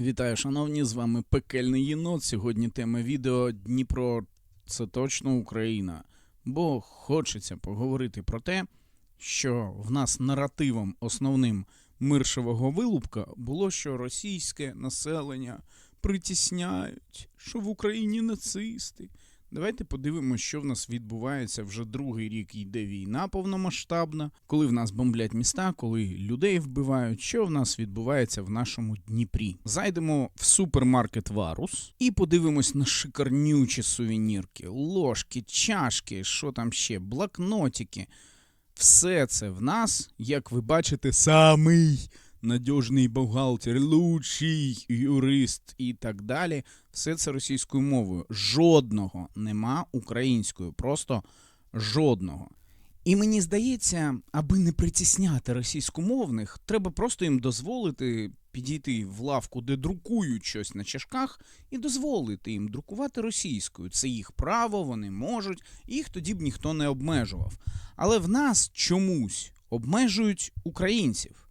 Вітаю, шановні, з вами пекельний єнот. Сьогодні тема відео Дніпро це точно Україна. Бо хочеться поговорити про те, що в нас наративом основним миршевого вилупка було, що російське населення притісняють, що в Україні нацисти. Давайте подивимося, що в нас відбувається вже другий рік йде війна повномасштабна, коли в нас бомблять міста, коли людей вбивають. Що в нас відбувається в нашому Дніпрі? Зайдемо в супермаркет Варус і подивимось на шикарнючі сувенірки, ложки, чашки, що там ще, блокнотики. Все це в нас, як ви бачите, самий надіжний бухгалтер, лучший юрист і так далі. Все це російською мовою. Жодного нема українською, просто жодного. І мені здається, аби не притісняти російськомовних, треба просто їм дозволити підійти в лавку, де друкують щось на чашках, і дозволити їм друкувати російською. Це їх право, вони можуть, їх тоді б ніхто не обмежував. Але в нас чомусь обмежують українців.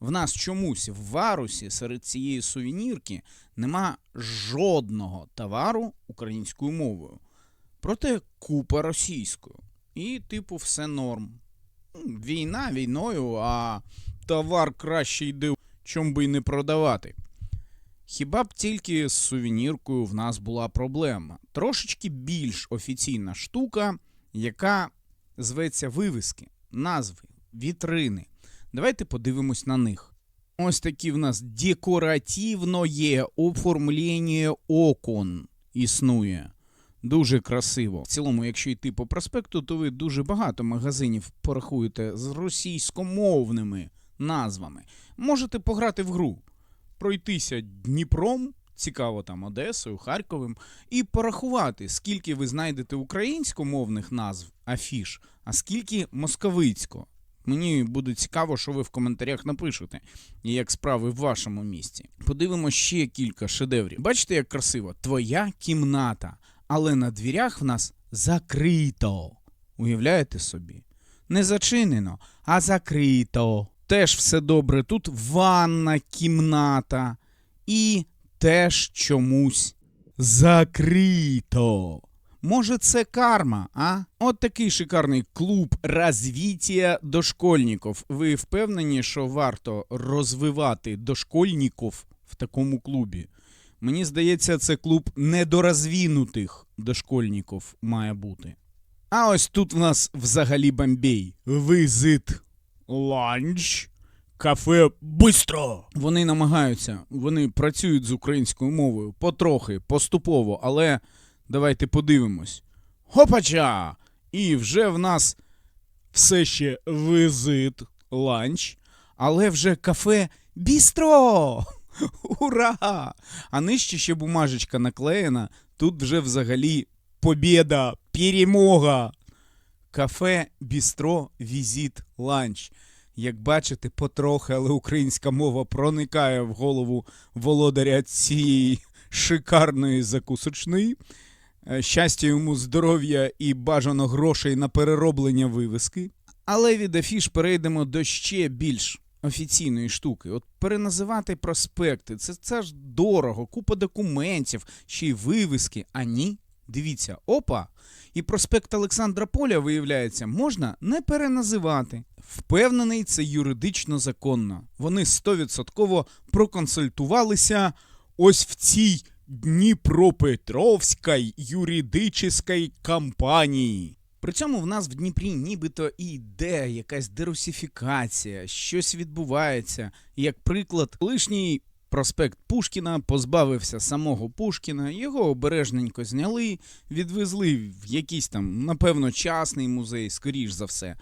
В нас чомусь в варусі серед цієї сувенірки нема жодного товару українською мовою. Проте купа російською. І, типу, все норм. Війна війною, а товар краще йде, чом би й не продавати. Хіба б тільки з сувеніркою в нас була проблема. Трошечки більш офіційна штука, яка зветься вивіски, назви, вітрини. Давайте подивимось на них. Ось такі в нас декоративне оформлення окон існує. Дуже красиво. В цілому, якщо йти по проспекту, то ви дуже багато магазинів порахуєте з російськомовними назвами. Можете пограти в гру, пройтися Дніпром, цікаво там Одесою, Харковим, і порахувати, скільки ви знайдете українськомовних назв афіш, а скільки московицько. Мені буде цікаво, що ви в коментарях напишете, як справи в вашому місті. Подивимося ще кілька шедеврів. Бачите, як красиво? Твоя кімната, але на двірях в нас закрито. Уявляєте собі? Не зачинено, а закрито. Теж все добре. Тут ванна кімната. І теж чомусь закрито. Може, це карма, а? От такий шикарний клуб розвіття дошкольників. Ви впевнені, що варто розвивати дошкольників в такому клубі? Мені здається, це клуб недорозвинутих дошкольників має бути. А ось тут в нас взагалі бомбей. Визит ланч. Кафе бистро. Вони намагаються, вони працюють з українською мовою потрохи, поступово, але давайте подивимось. Хопача! І вже в нас все ще визит ланч, але вже кафе бістро. Ура! А нижче ще бумажечка наклеєна. Тут вже взагалі побєда, перемога. Кафе, бістро, візит, ланч. Як бачите, потрохи, але українська мова проникає в голову володаря цієї шикарної закусочної. Е, Щастя йому, здоров'я і бажано грошей на перероблення вивіски. Але від афіш перейдемо до ще більш офіційної штуки. От переназивати проспекти, це, це ж дорого, купа документів, ще й вивіски. А ні, дивіться, опа. І проспект Олександра Поля, виявляється, можна не переназивати. Впевнений, це юридично законно. Вони стовідсотково проконсультувалися ось в цій Дніпропетровській юридичній компанії. При цьому в нас в Дніпрі нібито і йде якась дерусифікація, щось відбувається. Як приклад, колишній проспект Пушкіна позбавився самого Пушкіна, його обережненько зняли, відвезли в якийсь там, напевно, частний музей, скоріш за все.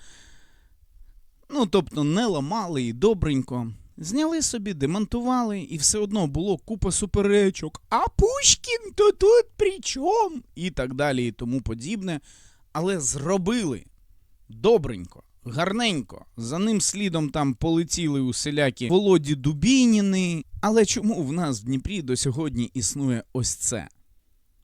Ну, тобто не ламали і добренько. Зняли собі, демонтували, і все одно було купа суперечок. А Пушкін то тут при чому? І так далі, і тому подібне. Але зробили добренько, гарненько. За ним слідом там полетіли усілякі Володі Дубініни. Але чому в нас в Дніпрі до сьогодні існує ось це?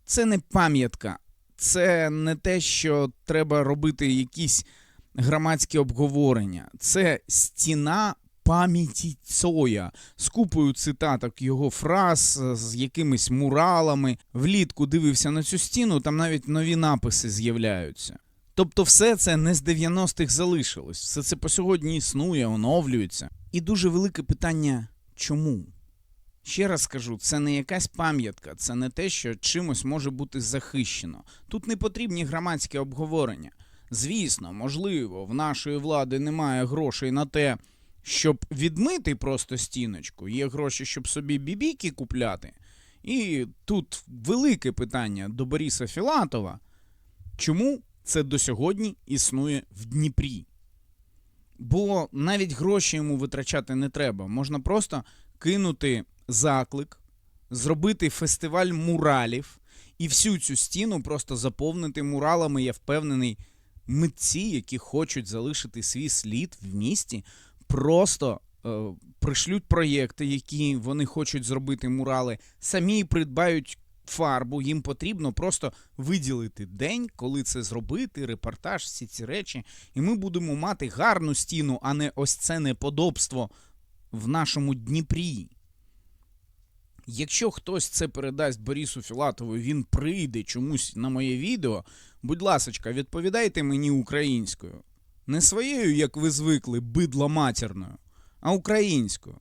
Це не пам'ятка, це не те, що треба робити якісь громадські обговорення. Це стіна пам'яті Цоя з купою цитаток його фраз, е, з якимись муралами. Влітку дивився на цю стіну, там навіть нові написи з'являються. Тобто, все це не з 90-х залишилось, все це по сьогодні існує, оновлюється. І дуже велике питання чому? Ще раз скажу, це не якась пам'ятка, це не те, що чимось може бути захищено. Тут не потрібні громадські обговорення. Звісно, можливо, в нашої влади немає грошей на те, щоб відмити просто стіночку, є гроші, щоб собі бібіки купляти. І тут велике питання до Бориса Філатова. Чому це до сьогодні існує в Дніпрі? Бо навіть гроші йому витрачати не треба. Можна просто кинути заклик, зробити фестиваль муралів і всю цю стіну просто заповнити муралами, я впевнений, митці, які хочуть залишити свій слід в місті, просто е, пришлють проєкти, які вони хочуть зробити мурали, самі придбають фарбу, їм потрібно просто виділити день, коли це зробити, репортаж, всі ці речі, і ми будемо мати гарну стіну, а не ось це неподобство в нашому Дніпрі. Якщо хтось це передасть Борису Філатову, він прийде чомусь на моє відео, будь ласочка, відповідайте мені українською. Не своєю, як ви звикли, бидло матірною, а українською.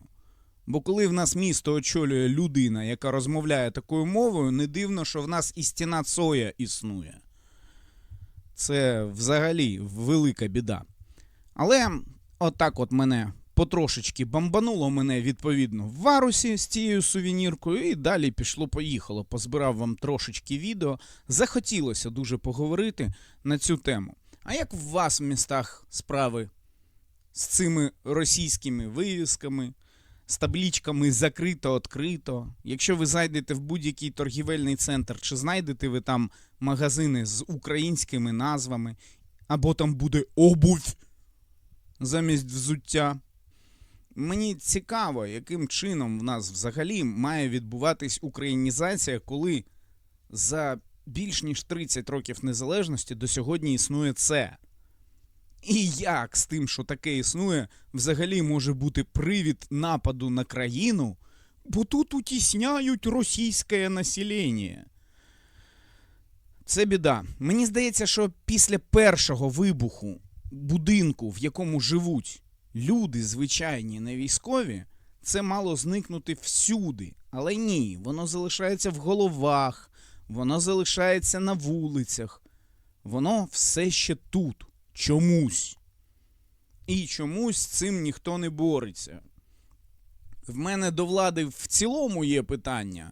Бо коли в нас місто очолює людина, яка розмовляє такою мовою, не дивно, що в нас і стіна Цоя існує. Це взагалі велика біда. Але отак от мене потрошечки бомбануло мене відповідно в варусі з цією сувеніркою, і далі пішло-поїхало. Позбирав вам трошечки відео. Захотілося дуже поговорити на цю тему. А як в вас в містах справи з цими російськими вивісками, з таблічками закрито, відкрито? Якщо ви зайдете в будь-який торгівельний центр, чи знайдете ви там магазини з українськими назвами, або там буде обувь замість взуття? Мені цікаво, яким чином в нас взагалі має відбуватись українізація, коли за більш ніж 30 років незалежності до сьогодні існує це. І як з тим, що таке існує, взагалі може бути привід нападу на країну, бо тут утісняють російське населення. Це біда. Мені здається, що після першого вибуху будинку, в якому живуть люди звичайні, не військові, це мало зникнути всюди. Але ні, воно залишається в головах, воно залишається на вулицях, воно все ще тут, чомусь. І чомусь з цим ніхто не бореться. В мене до влади в цілому є питання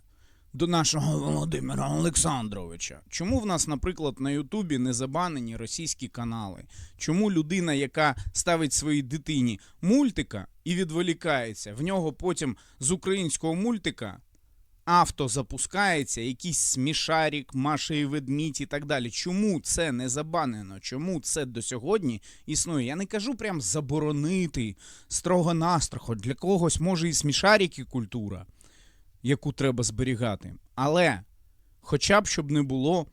до нашого Володимира Олександровича. Чому в нас, наприклад, на Ютубі не забанені російські канали? Чому людина, яка ставить своїй дитині мультика і відволікається, в нього потім з українського мультика авто запускається, якийсь смішарік, Маша і ведмідь і так далі. Чому це не забанено? Чому це до сьогодні існує? Я не кажу прям заборонити строго-настрого. Для когось може і смішарики культура яку треба зберігати. Але хоча б щоб не було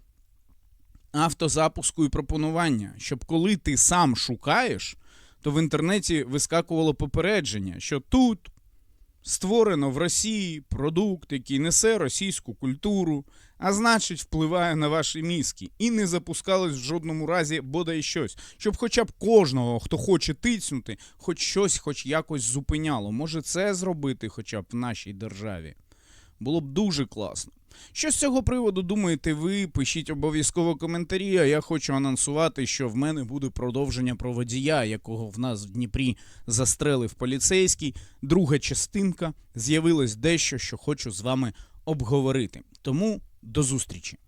автозапуску і пропонування, щоб коли ти сам шукаєш, то в інтернеті вискакувало попередження, що тут створено в Росії продукт, який несе російську культуру, а значить, впливає на ваші мізки. І не запускалось в жодному разі бодай щось, щоб хоча б кожного, хто хоче тицнути, хоч щось, хоч якось зупиняло. Може це зробити хоча б в нашій державі. Було б дуже класно. Що з цього приводу думаєте ви? Пишіть обов'язково коментарі. А я хочу анонсувати, що в мене буде продовження про водія, якого в нас в Дніпрі застрелив поліцейський. Друга частинка з'явилось дещо, що хочу з вами обговорити. Тому до зустрічі.